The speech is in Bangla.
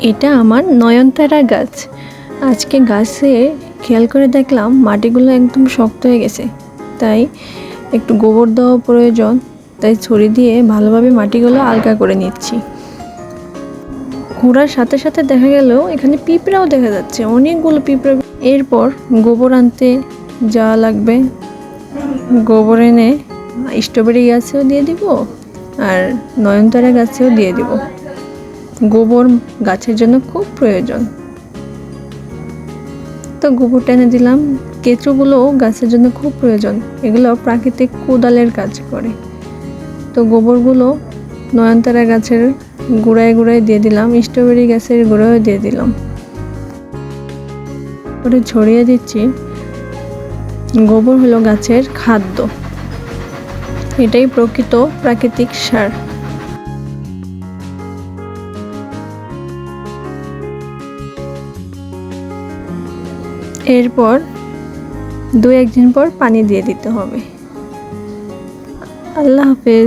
এটা আমার নয়নতারা গাছ। আজকে গাছে খেয়াল করে দেখলাম মাটিগুলো একদম শক্ত হয়ে গেছে। তাই একটু গোবর দেওয়া প্রয়োজন। তাই ছড়ি দিয়ে ভালোভাবে মাটিগুলো আলগা করে নিচ্ছি। ঘোরার সাথে সাথে দেখা গেল এখানে পিঁপড়াও দেখা যাচ্ছে। অনেকগুলো পিঁপড়া। এরপর গোবর আনতে যাওয়া লাগবে। গোবর এনে স্ট্রবেরি গাছেও দিয়ে দিব আর নয়নতারা গাছেও দিয়ে দিব। গোবর গাছের জন্য খুব প্রয়োজন। তো গোবরটা এনে দিলাম কেঁচোগুলোও গাছের জন্য খুব প্রয়োজন, এগুলো প্রাকৃতিক কোদালের কাজ করে। তো গোবরগুলো নয়নতারা গাছের গুঁড়ায় গুঁড়ায় দিয়ে দিলাম, স্ট্রবেরি গাছের গুঁড়াও দিয়ে দিলাম। ওটা ছড়িয়ে দিচ্ছি। গোবর হলো গাছের খাদ্য। এটাই প্রকৃত প্রাকৃতিক সার। এরপর দু একদিন পর পানি দিয়ে দিতে হবে। আল্লাহ হাফেজ।